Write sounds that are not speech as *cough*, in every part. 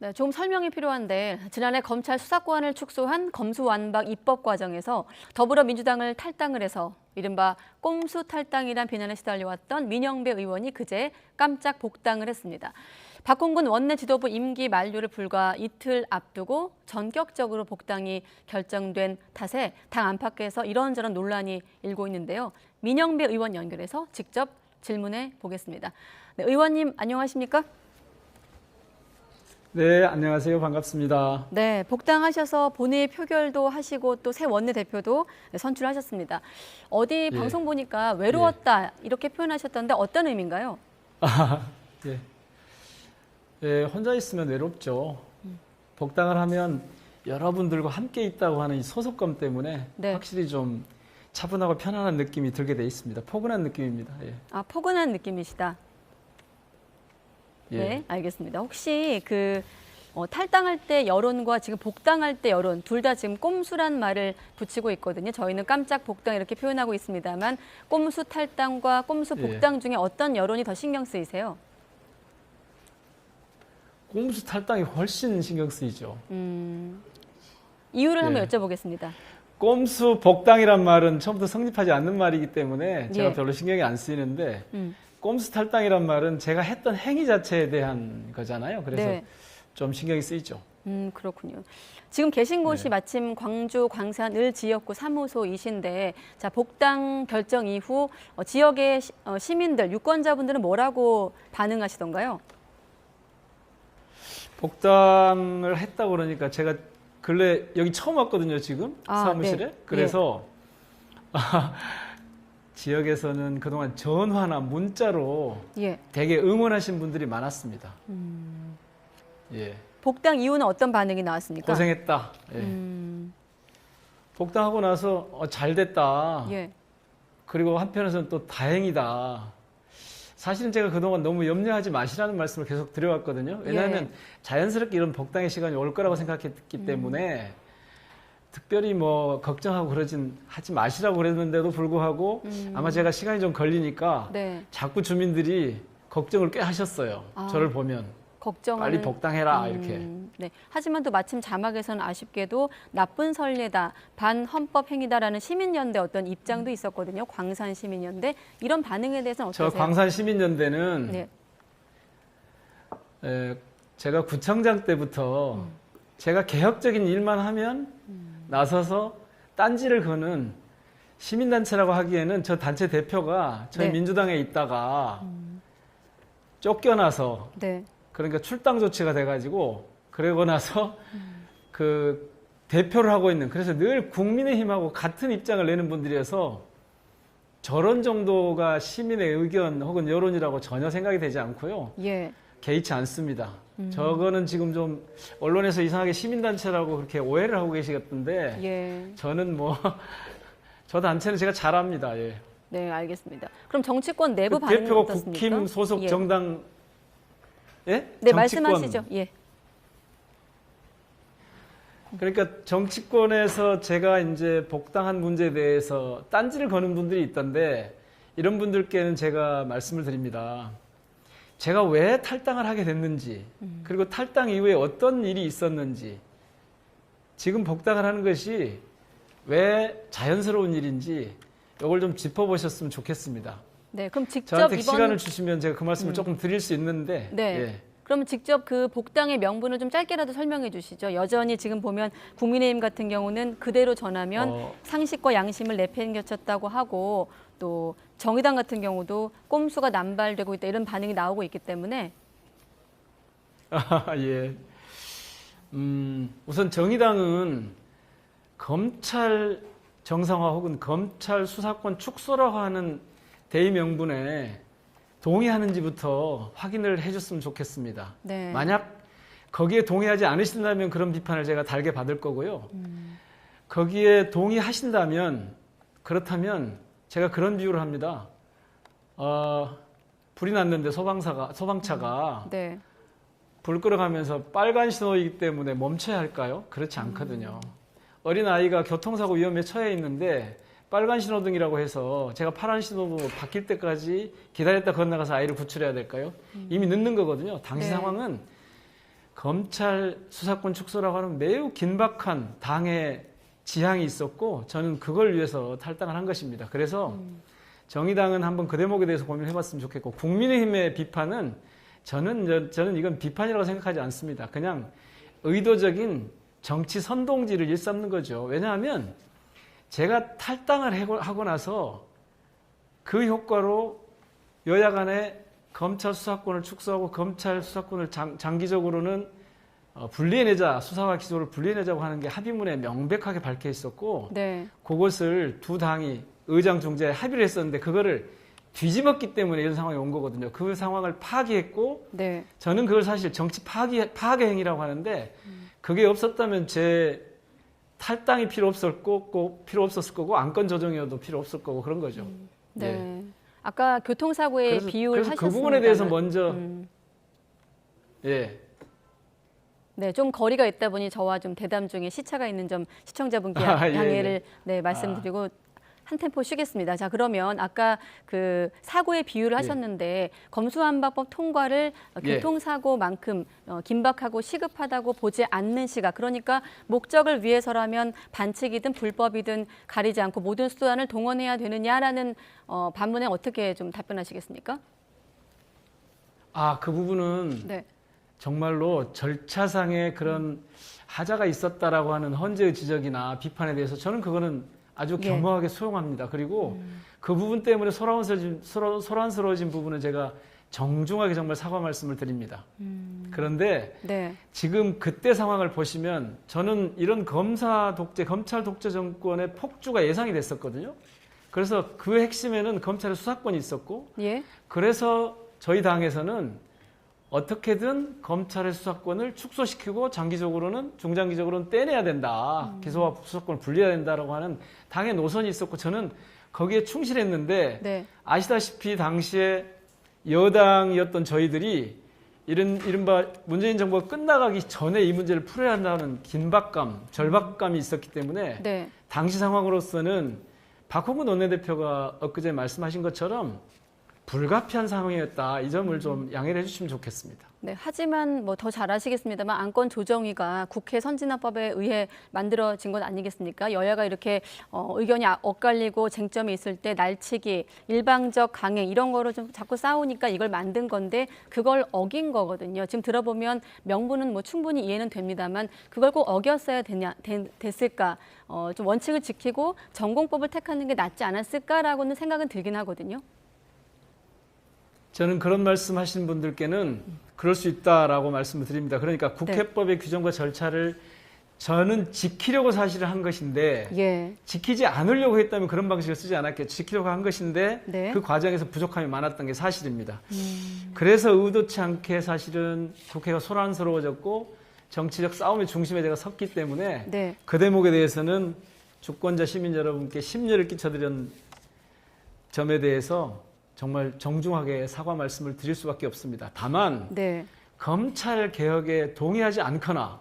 네, 좀 설명이 필요한데 지난해 검찰 수사권을 축소한 검수완박 입법 과정에서 더불어민주당을 탈당을 해서 이른바 꼼수 탈당이란 비난에 시달려왔던 민영배 의원이 그제 깜짝 복당을 했습니다. 박홍근 원내 지도부 임기 만료를 불과 이틀 앞두고 전격적으로 복당이 결정된 탓에 당 안팎에서 이런저런 논란이 일고 있는데요. 민영배 의원 연결해서 직접 질문해 보겠습니다. 네, 의원님 안녕하십니까? 네, 안녕하세요. 반갑습니다. 네, 복당하셔서 본회의 표결도 하시고 또 새 원내대표도 선출하셨습니다. 어디 예. 방송 보니까 외로웠다 이렇게 표현하셨던데 어떤 의미인가요? 아, *laughs* 예. 예, 혼자 있으면 외롭죠. 복당을 하면 여러분들과 함께 있다고 하는 이 소속감 때문에 네. 확실히 좀 차분하고 편안한 느낌이 들게 돼 있습니다. 포근한 느낌입니다. 예. 아, 포근한 느낌이시다. 예. 네, 알겠습니다. 혹시 그 어, 탈당할 때 여론과 지금 복당할 때 여론 둘 다 지금 꼼수란 말을 붙이고 있거든요. 저희는 깜짝 복당 이렇게 표현하고 있습니다만 꼼수 탈당과 꼼수 예. 복당 중에 어떤 여론이 더 신경 쓰이세요? 꼼수 탈당이 훨씬 신경 쓰이죠. 음, 이유를 한번 예. 여쭤보겠습니다. 꼼수 복당이란 말은 처음부터 성립하지 않는 말이기 때문에 제가 예. 별로 신경이 안 쓰이는데 음, 꼼수 탈당이란 말은 제가 했던 행위 자체에 대한 거잖아요. 그래서 네. 좀 신경이 쓰이죠. 음, 그렇군요. 지금 계신 곳이 네. 마침 광주 광산 을 지역구 사무소이신데 자 복당 결정 이후 어, 지역의 시, 어, 시민들 유권자분들은 뭐라고 반응하시던가요? 복당을 했다고 그러니까 제가 근래 여기 처음 왔거든요 지금 아, 사무실에 네. 그래서 아, *laughs* 지역에서는 그동안 전화나 문자로 예. 되게 응원하신 분들이 많았습니다. 음. 예, 복당 이후는 어떤 반응이 나왔습니까? 고생했다. 예. 음, 복당하고 나서 어, 잘 됐다. 예. 그리고 한편에서는 또 다행이다. 사실은 제가 그동안 너무 염려하지 마시라는 말씀을 계속 드려왔거든요. 왜냐하면 예. 자연스럽게 이런 복당의 시간이 올 거라고 생각했기 음. 때문에 특별히 뭐 걱정하고 그러진 하지 마시라고 그랬는데도 불구하고 음. 아마 제가 시간이 좀 걸리니까 네. 자꾸 주민들이 걱정을 꽤 하셨어요. 아. 저를 보면 걱정은 빨리 복당해라 음, 이렇게. 네. 하지만 또 마침 자막에서는 아쉽게도 나쁜 선례다, 반헌법 행위다라는 시민연대 어떤 입장도 있었거든요. 광산 시민연대 이런 반응에 대해서는 저 어떠세요? 광산 시민연대는 네. 에, 제가 구청장 때부터 음. 제가 개혁적인 일만 하면 나서서 딴지를 거는 시민단체라고 하기에는 저 단체 대표가 저희 네. 민주당에 있다가 쫓겨나서 네. 그러니까 출당 조치가 돼가지고 그러고 나서 그 대표를 하고 있는 그래서 늘 국민의힘하고 같은 입장을 내는 분들이어서 저런 정도가 시민의 의견 혹은 여론이라고 전혀 생각이 되지 않고요. 예. 개의치 않습니다. 음. 저거는 지금 좀 언론에서 이상하게 시민단체라고 그렇게 오해를 하고 계시겠던데 예. 저는 뭐 *laughs* 저 단체는 제가 잘 압니다. 예. 네, 알겠습니다. 그럼 정치권 내부 그 반응은 대표가 어떻습니까? 국힘 소속 예. 정당 예? 네, 정치권. 말씀하시죠. 예. 그러니까 정치권에서 제가 이제 복당한 문제에 대해서 딴지를 거는 분들이 있던데 이런 분들께는 제가 말씀을 드립니다. 제가 왜 탈당을 하게 됐는지 그리고 탈당 이후에 어떤 일이 있었는지 지금 복당을 하는 것이 왜 자연스러운 일인지 이걸 좀 짚어보셨으면 좋겠습니다. 네, 그럼 직접 저한테 이번 시간을 주시면 제가 그 말씀을 조금 드릴 수 있는데 네. 예. 그러면 직접 그 복당의 명분을 좀 짧게라도 설명해 주시죠. 여전히 지금 보면 국민의힘 같은 경우는 그대로 전하면 어, 상식과 양심을 내팽겨쳤다고 하고 또 정의당 같은 경우도 꼼수가 남발되고 있다 이런 반응이 나오고 있기 때문에 아, *laughs* 예. 음, 우선 정의당은 검찰 정상화 혹은 검찰 수사권 축소라고 하는 대의 명분에 동의하는지부터 확인을 해줬으면 좋겠습니다. 네. 만약 거기에 동의하지 않으신다면 그런 비판을 제가 달게 받을 거고요. 음. 거기에 동의하신다면 그렇다면 제가 그런 비유를 합니다. 어, 불이 났는데 소방사가 소방차가 네. 불 끌어가면서 빨간 신호이기 때문에 멈춰야 할까요? 그렇지 않거든요. 어린 아이가 교통사고 위험에 처해 있는데 빨간 신호등이라고 해서 제가 파란 신호로 바뀔 때까지 기다렸다 건너가서 아이를 구출해야 될까요? 이미 늦는 거거든요. 당시 네. 상황은 검찰 수사권 축소라고 하는 매우 긴박한 당의 지향이 있었고 저는 그걸 위해서 탈당을 한 것입니다. 그래서 정의당은 한번 그 대목에 대해서 고민을 해봤으면 좋겠고 국민의힘의 비판은 저는 저- 저는 이건 비판이라고 생각하지 않습니다. 그냥 의도적인 정치 선동지를 일삼는 거죠. 왜냐하면 제가 탈당을 하고 나서 그 효과로 여야 간에 검찰 수사권을 축소하고 검찰 수사권을 장, 장기적으로는 어, 분리해내자 수사와 기소를 분리해내자고 하는 게 합의문에 명백하게 밝혀 있었고 네. 그것을 두 당이 의장 중재 합의를 했었는데 그거를 뒤집었기 때문에 이런 상황이 온 거거든요. 그 상황을 파기했고 네. 저는 그걸 사실 정치 파기 파괴 행위라고 하는데 그게 없었다면 제 탈당이 필요 없었고 꼭 필요 없었을 거고 안건 조정이어도 필요 없을 거고 그런 거죠. 네. 예. 아까 교통사고의 비유를 그래서 하셨습니다. 그 부분에 대해서 먼저 음. 예 네, 좀 거리가 있다 보니 저와 좀 대담 중에 시차가 있는 점 시청자분께 *laughs* 아, 예, 양해를 예. 네, 말씀드리고 한 템포 쉬겠습니다. 자, 그러면 아까 그 사고의 비유를 예. 하셨는데 검수완박법 통과를 예. 교통사고만큼 어, 긴박하고 시급하다고 보지 않는 시각. 그러니까 목적을 위해서라면 반칙이든 불법이든 가리지 않고 모든 수단을 동원해야 되느냐라는 어, 반문에 어떻게 좀 답변하시겠습니까? 아 그 부분은 네. 정말로 절차상의 그런 하자가 있었다라고 하는 헌재의 지적이나 비판에 대해서 저는 그거는 아주 예. 겸허하게 수용합니다. 그리고 그 부분 때문에 소란스러워진, 소란- 소란스러워진 부분은 제가 정중하게 정말 사과 말씀을 드립니다. 그런데 네. 지금 그때 상황을 보시면 저는 이런 검사 독재, 검찰 독재 정권의 폭주가 예상이 됐었거든요. 그래서 그 핵심에는 검찰의 수사권이 있었고 예. 그래서 저희 당에서는 어떻게든 검찰의 수사권을 축소시키고 장기적으로는 중장기적으로는 떼내야 된다. 기소와 수사권을 분리해야 된다라고 하는 당의 노선이 있었고 저는 거기에 충실했는데 네. 아시다시피 당시에 여당이었던 저희들이 이런 이른바 문재인 정부가 끝나가기 전에 이 문제를 풀어야 한다는 긴박감, 절박감이 있었기 때문에 네. 당시 상황으로서는 박홍근 원내대표가 엊그제 말씀하신 것처럼 불가피한 상황이었다. 이 점을 좀 양해를 해주시면 좋겠습니다. 네, 하지만 뭐 더 잘 아시겠습니다만 안건 조정위가 국회 선진화법에 의해 만들어진 것 아니겠습니까? 여야가 이렇게 어, 의견이 아- 엇갈리고 쟁점이 있을 때 날치기, 일방적 강행 이런 거로 좀 자꾸 싸우니까 이걸 만든 건데 그걸 어긴 거거든요. 지금 들어보면 명분은 뭐 충분히 이해는 됩니다만 그걸 꼭 어겼어야 되냐 된- 됐을까? 어, 좀 원칙을 지키고 전공법을 택하는 게 낫지 않았을까라고는 생각은 들긴 하거든요. 저는 그런 말씀 하시는 분들께는 그럴 수 있다라고 말씀을 드립니다. 그러니까 국회법의 규정과 절차를 저는 지키려고 사실을 한 것인데 예, 지키지 않으려고 했다면 그런 방식을 쓰지 않았겠죠. 지키려고 한 것인데 네. 그 과정에서 부족함이 많았던 게 사실입니다. 그래서 의도치 않게 사실은 국회가 소란스러워졌고 정치적 싸움의 중심에 제가 섰기 때문에 네, 그 대목에 대해서는 주권자 시민 여러분께 심려를 끼쳐드린 점에 대해서 정말 정중하게 사과 말씀을 드릴 수밖에 없습니다. 다만 네, 검찰 개혁에 동의하지 않거나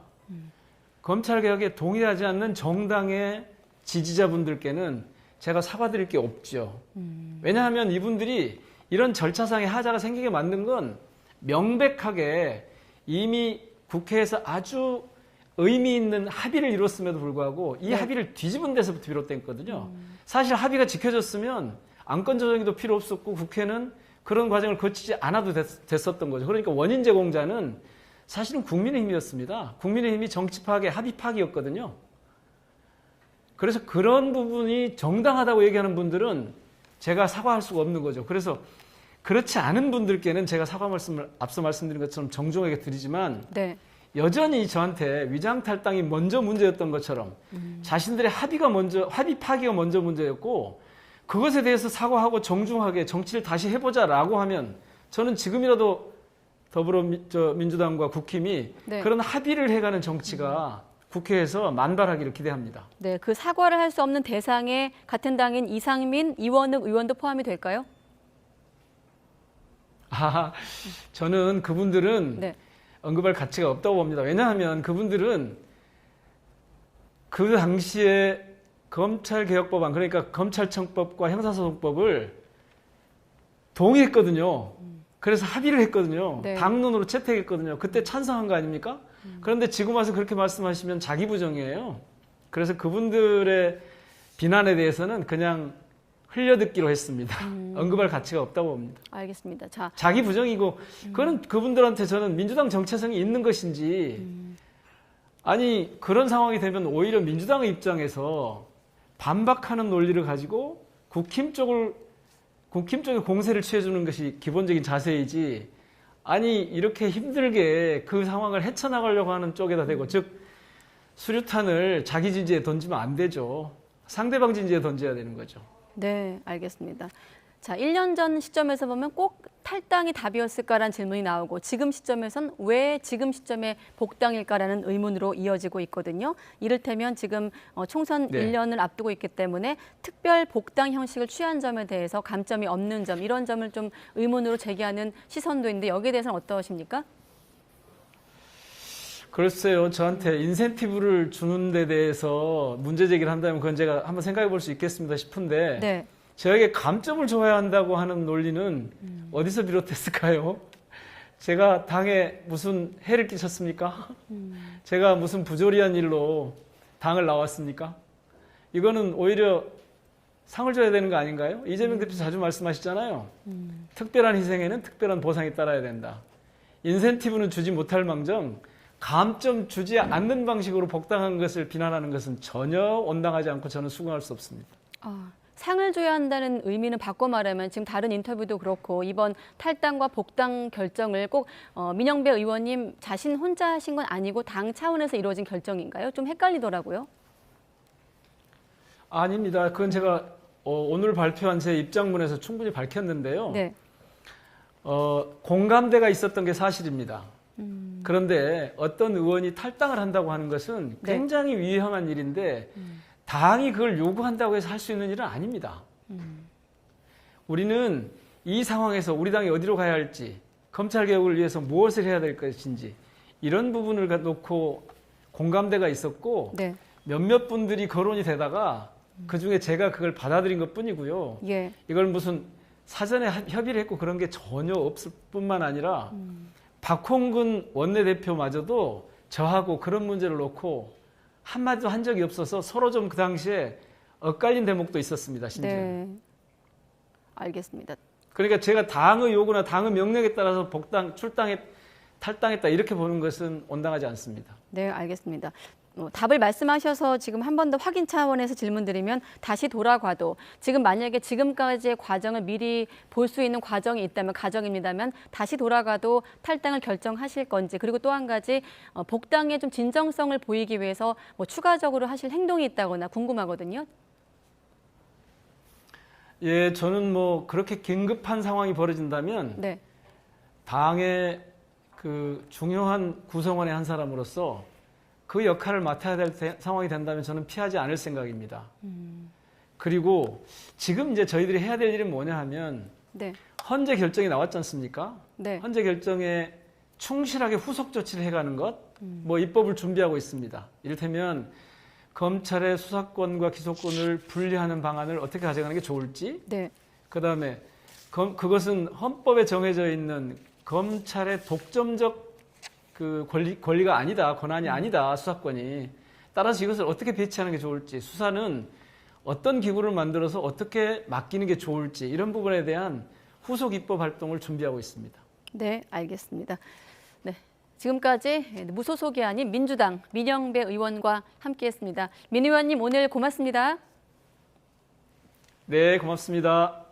검찰 개혁에 동의하지 않는 정당의 지지자분들께는 제가 사과드릴 게 없죠. 왜냐하면 이분들이 이런 절차상의 하자가 생기게 만든 건 명백하게 이미 국회에서 아주 의미 있는 합의를 이뤘음에도 불구하고 이 네. 합의를 뒤집은 데서부터 비롯됐거든요. 사실 합의가 지켜졌으면 안건 조정도 필요 없었고 국회는 그런 과정을 거치지 않아도 됐, 됐었던 거죠. 그러니까 원인 제공자는 사실은 국민의힘이었습니다. 국민의힘이 정치 파괴, 합의 파기였거든요. 그래서 그런 부분이 정당하다고 얘기하는 분들은 제가 사과할 수가 없는 거죠. 그래서 그렇지 않은 분들께는 제가 사과 말씀을 앞서 말씀드린 것처럼 정중하게 드리지만 네, 여전히 저한테 위장 탈당이 먼저 문제였던 것처럼 자신들의 합의가 먼저 합의 파기가 먼저 문제였고 그것에 대해서 사과하고 정중하게 정치를 다시 해보자라고 하면 저는 지금이라도 더불어민주당과 국힘이 네. 그런 합의를 해가는 정치가 국회에서 만발하기를 기대합니다. 네, 그 사과를 할 수 없는 대상에 같은 당인 이상민, 이원욱 의원도 포함이 될까요? 아, 저는 그분들은 네, 언급할 가치가 없다고 봅니다. 왜냐하면 그분들은 그 당시에 검찰개혁법안 그러니까 검찰청법과 형사소송법을 동의했거든요. 그래서 합의를 했거든요. 네. 당론으로 채택했거든요. 그때 찬성한 거 아닙니까? 그런데 지금 와서 그렇게 말씀하시면 자기 부정이에요. 그래서 그분들의 비난에 대해서는 그냥 흘려듣기로 했습니다. *laughs* 언급할 가치가 없다고 봅니다. 알겠습니다. 자, 자기 부정이고 그거는 그분들한테 저는 민주당 정체성이 있는 것인지 아니 그런 상황이 되면 오히려 민주당의 입장에서 반박하는 논리를 가지고 국힘 쪽을 국힘 쪽에 공세를 취해주는 것이 기본적인 자세이지 아니 이렇게 힘들게 그 상황을 헤쳐나가려고 하는 쪽에다 대고 즉 수류탄을 자기 진지에 던지면 안 되죠 상대방 진지에 던져야 되는 거죠. 네, 알겠습니다. 자, 1년 전 시점에서 보면 꼭 탈당이 답이었을까라는 질문이 나오고 지금 시점에선 왜 지금 시점에 복당일까라는 의문으로 이어지고 있거든요. 이를테면 지금 어, 총선 네. 1년을 앞두고 있기 때문에 특별 복당 형식을 취한 점에 대해서 감점이 없는 점 이런 점을 좀 의문으로 제기하는 시선도 있는데 여기에 대해서는 어떠십니까? 글쎄요, 저한테 인센티브를 주는 데 대해서 문제 제기를 한다면 그건 제가 한번 생각해 볼 수 있겠습니다 싶은데 네. 저에게 감점을 줘야 한다고 하는 논리는 어디서 비롯됐을까요? 제가 당에 무슨 해를 끼쳤습니까? 제가 무슨 부조리한 일로 당을 나왔습니까? 이거는 오히려 상을 줘야 되는 거 아닌가요? 이재명 대표 자주 말씀하시잖아요. 특별한 희생에는 특별한 보상이 따라야 된다. 인센티브는 주지 못할 망정 감점 주지 않는 방식으로 복당한 것을 비난하는 것은 전혀 온당하지 않고 저는 수긍할 수 없습니다. 아, 상을 줘야 한다는 의미는 바꿔 말하면 지금 다른 인터뷰도 그렇고 이번 탈당과 복당 결정을 꼭 어, 민영배 의원님 자신 혼자 하신 건 아니고 당 차원에서 이루어진 결정인가요? 좀 헷갈리더라고요. 아닙니다. 그건 제가 어, 오늘 발표한 제 입장문에서 충분히 밝혔는데요. 네. 어, 공감대가 있었던 게 사실입니다. 음. 그런데 어떤 의원이 탈당을 한다고 하는 것은 네. 굉장히 위험한 일인데 당이 그걸 요구한다고 해서 할 수 있는 일은 아닙니다. 음. 우리는 이 상황에서 우리 당이 어디로 가야 할지, 검찰 개혁을 위해서 무엇을 해야 될 것인지 이런 부분을 놓고 공감대가 있었고 네. 몇몇 분들이 거론이 되다가 그 중에 제가 그걸 받아들인 것 뿐이고요. 예. 이걸 무슨 사전에 합- 협의를 했고 그런 게 전혀 없을 뿐만 아니라 박홍근 원내대표마저도 저하고 그런 문제를 놓고 한마디도 한 적이 없어서 서로 좀 그 당시에 엇갈린 대목도 있었습니다. 심지어. 네. 알겠습니다. 그러니까 제가 당의 요구나 당의 명령에 따라서 복당, 출당했, 탈당했다 이렇게 보는 것은 온당하지 않습니다. 네, 알겠습니다. 어, 답을 말씀하셔서 지금 한 번 더 확인 차원에서 질문드리면 다시 돌아가도 지금 만약에 지금까지의 과정을 미리 볼 수 있는 과정이 있다면 가정입니다면 다시 돌아가도 탈당을 결정하실 건지 그리고 또 한 가지 어, 복당에 좀 진정성을 보이기 위해서 뭐 추가적으로 하실 행동이 있다거나 궁금하거든요. 예, 저는 뭐 그렇게 긴급한 상황이 벌어진다면 네, 당의 그 중요한 구성원의 한 사람으로서 그 역할을 맡아야 될 대- 상황이 된다면 저는 피하지 않을 생각입니다. 그리고 지금 이제 저희들이 해야 될 일은 뭐냐 하면 네, 헌재 결정이 나왔지 않습니까? 네, 헌재 결정에 충실하게 후속 조치를 해가는 것, 뭐 입법을 준비하고 있습니다. 이를테면 검찰의 수사권과 기소권을 분리하는 방안을 어떻게 가져가는 게 좋을지, 네, 그 다음에 그것은 헌법에 정해져 있는 검찰의 독점적 그 권리, 권리가 아니다, 권한이 아니다, 수사권이. 따라서 이것을 어떻게 배치하는 게 좋을지, 수사는 어떤 기구를 만들어서 어떻게 맡기는 게 좋을지, 이런 부분에 대한 후속 입법 활동을 준비하고 있습니다. 네, 알겠습니다. 네. 지금까지 무소속이 아닌 민주당 민영배 의원과 함께했습니다. 민 의원님 오늘 고맙습니다. 네, 고맙습니다.